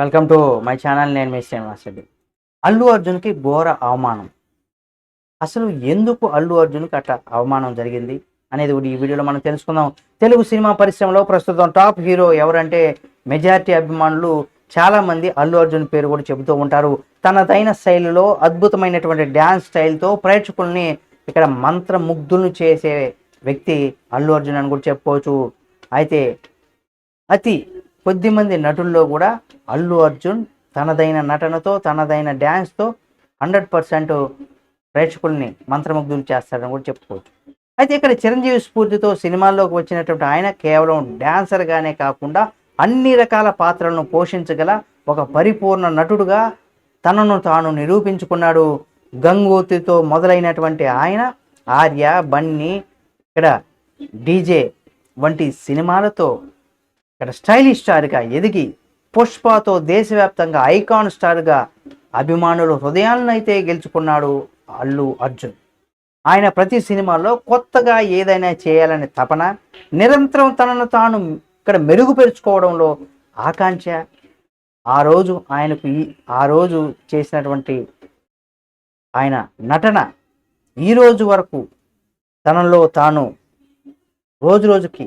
Welcome to my channel నేను మీ శ్రీనివాస్ రెడ్డి. అల్లు అర్జున్కి ఘోర అవమానం. అసలు ఎందుకు అల్లు అర్జున్కి అట్లా అవమానం జరిగింది అనేది కూడా ఈ వీడియోలో మనం తెలుసుకుందాం. తెలుగు సినిమా పరిశ్రమలో ప్రస్తుతం టాప్ హీరో ఎవరంటే మెజారిటీ అభిమానులు చాలా మంది అల్లు అర్జున్ పేరు కూడా చెబుతూ ఉంటారు. తనదైన శైలిలో అద్భుతమైనటువంటి డ్యాన్స్ స్టైల్తో ప్రేక్షకుల్ని ఇక్కడ మంత్రముగ్ధులను చేసే వ్యక్తి అల్లు అర్జున్ అని కూడా చెప్పుకోవచ్చు. అయితే అతి కొద్దిమంది నటుల్లో కూడా అల్లు అర్జున్ తనదైన నటనతో తనదైన డ్యాన్స్తో హండ్రెడ్ పర్సెంట్ ప్రేక్షకుల్ని మంత్రముగ్ధులు చేస్తారని కూడా చెప్పుకోవచ్చు. అయితే ఇక్కడ చిరంజీవి స్ఫూర్తితో సినిమాల్లోకి వచ్చినటువంటి ఆయన కేవలం డ్యాన్సర్గానే కాకుండా అన్ని రకాల పాత్రలను పోషించగల ఒక పరిపూర్ణ నటుడుగా తనను తాను నిరూపించుకున్నాడు గంగోతితో మొదలైనటువంటి ఆయన ఆర్య బన్నీ ఇక్కడ డీజే వంటి సినిమాలతో ఇక్కడ స్టైలిష్ స్టార్గా ఎదిగి పుష్పతో దేశవ్యాప్తంగా ఐకాన్ స్టార్గా అభిమానులు హృదయాలను అయితే గెలుచుకున్నాడు అల్లు అర్జున్. ఆయన ప్రతి సినిమాలో కొత్తగా ఏదైనా చేయాలనే తపన నిరంతరం తనను తాను ఇక్కడ మెరుగుపరుచుకోవడంలో ఆకాంక్ష ఆ రోజు ఆయనకు ఈ ఆ రోజు చేసినటువంటి ఆయన నటన ఈ రోజు వరకు తనలో తాను రోజు రోజుకి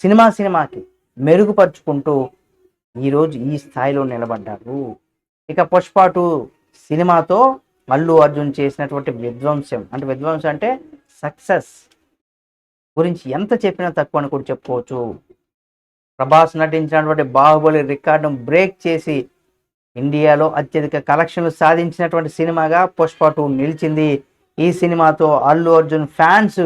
సినిమా సినిమాకి మెరుగుపరుచుకుంటూ ఈరోజు ఈ స్థాయిలో నిలబడ్డారు. ఇక పుష్ప టూ సినిమాతో అల్లు అర్జున్ చేసినటువంటి విధ్వంసం. అంటే విధ్వంసం అంటే సక్సెస్ గురించి ఎంత చెప్పినా తక్కువ అని కూడా చెప్పుకోవచ్చు. ప్రభాస్ నటించినటువంటి బాహుబలి రికార్డును బ్రేక్ చేసి ఇండియాలో అత్యధిక కలెక్షన్లు సాధించినటువంటి సినిమాగా పుష్ప టూ నిలిచింది. ఈ సినిమాతో అల్లు అర్జున్ ఫ్యాన్స్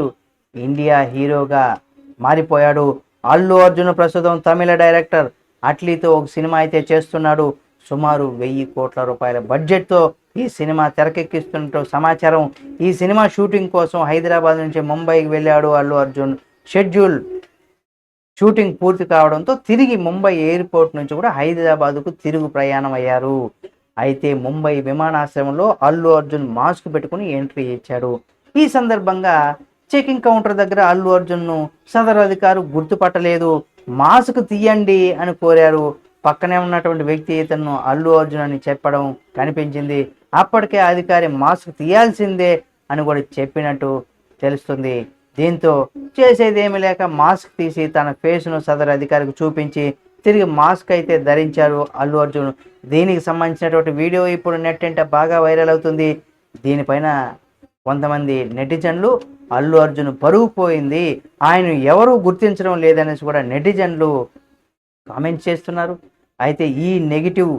ఇండియా హీరోగా మారిపోయాడు. అల్లు అర్జున్ ప్రస్తుతం తమిళ డైరెక్టర్. అట్లీతో ఒక సినిమా అయితే చేస్తున్నాడు. సుమారు వెయ్యి కోట్ల రూపాయల బడ్జెట్తో ఈ సినిమా తెరకెక్కిస్తున్నట్టు సమాచారం. ఈ సినిమా షూటింగ్ కోసం హైదరాబాద్ నుంచి ముంబైకి వెళ్ళాడు అల్లు అర్జున్. షెడ్యూల్ షూటింగ్ పూర్తి కావడంతో తిరిగి ముంబై ఎయిర్పోర్ట్ నుంచి కూడా హైదరాబాద్కు తిరుగు ప్రయాణం అయ్యారు. అయితే ముంబై విమానాశ్రయంలో అల్లు అర్జున్ మాస్క్ పెట్టుకుని ఎంట్రీ ఇచ్చాడు. ఈ సందర్భంగా చెకింగ్ కౌంటర్ దగ్గర అల్లు అర్జున్ను సదరు అధికారు గుర్తుపట్టలేదు. మాస్క్ తీయండి అని కోరారు. పక్కనే ఉన్నటువంటి వ్యక్తి ఇతను అల్లు అర్జున్ అని చెప్పడం కనిపించింది. అప్పటికే అధికారి మాస్క్ తీయాల్సిందే అని కూడా చెప్పినట్టు తెలుస్తుంది. దీంతో చేసేది లేక మాస్క్ తీసి తన ఫేస్ను సదరు అధికారికి చూపించి తిరిగి మాస్క్ అయితే ధరించారు అల్లు అర్జున్. దీనికి సంబంధించినటువంటి వీడియో ఇప్పుడు నెట్ అంటే బాగా వైరల్ అవుతుంది. దీనిపైన కొంతమంది నెటిజన్లు అల్లు అర్జున్ పరుగు పోయింది ఆయన ఎవరు గుర్తించడం లేదనేసి కూడా నెటిజన్లు కామెంట్ చేస్తున్నారు. అయితే ఈ నెగిటివ్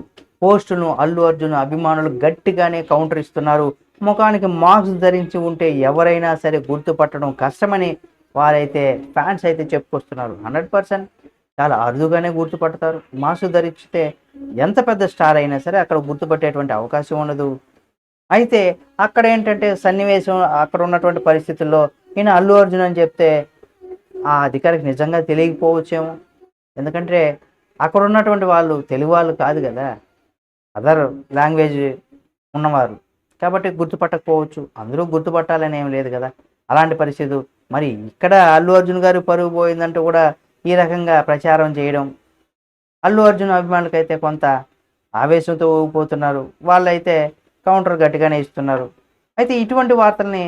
పోస్టును అల్లు అర్జున్ అభిమానులు గట్టిగానే కౌంటర్ ఇస్తున్నారు. ముఖానికి మాస్క్ ధరించి ఉంటే ఎవరైనా సరే గుర్తుపట్టడం కష్టమని వారైతే ఫ్యాన్స్ అయితే చెప్పుకొస్తున్నారు. Hundred percent. చాలా అరుదుగానే గుర్తుపడతారు. మాస్క్ ధరిస్తే ఎంత పెద్ద స్టార్ అయినా సరే అక్కడ గుర్తుపట్టేటువంటి అవకాశం ఉండదు. అయితే అక్కడ ఏంటంటే సన్నివేశం అక్కడ ఉన్నటువంటి పరిస్థితుల్లో ఈయన అల్లు అర్జున్ అని చెప్తే ఆ అధికారికి నిజంగా తెలియకపోవచ్చేమో. ఎందుకంటే అక్కడ ఉన్నటువంటి వాళ్ళు తెలుగు వాళ్ళు కాదు కదా. అదర్ లాంగ్వేజ్ ఉన్నవారు. కాబట్టి గుర్తుపట్టకపోవచ్చు. అందరూ గుర్తుపట్టాలని ఏం లేదు కదా. అలాంటి పరిస్థితి. మరి ఇక్కడ అల్లు అర్జున్ గారు పరుగు పోయిందంటూ కూడా ఈ రకంగా ప్రచారం చేయడం. అల్లు అర్జున్ అభిమానులకైతే కొంత ఆవేశంతో ఊగిపోతున్నారు. వాళ్ళైతే కౌంటర్ గట్టిగానే ఇస్తున్నారు. అయితే ఇటువంటి వార్తల్ని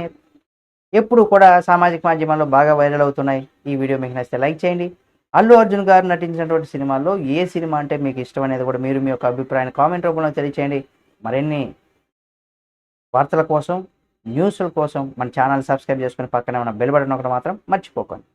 ఎప్పుడు కూడా సామాజిక మాధ్యమాల్లో బాగా వైరల్ అవుతున్నాయి. ఈ వీడియో మీకు నచ్చితే లైక్ చేయండి. అల్లు అర్జున్ గారు నటించినటువంటి సినిమాల్లో ఏ సినిమా అంటే మీకు ఇష్టం అనేది కూడా మీరు మీ యొక్క అభిప్రాయాన్ని కామెంట్ రూపంలో తెలియచేయండి. మరిన్ని వార్తల కోసం న్యూస్ల కోసం మన ఛానల్ సబ్స్క్రైబ్ చేసుకుని పక్కనే ఉన్న బెల్ బటన్ ఒకటి మాత్రం మర్చిపోకండి.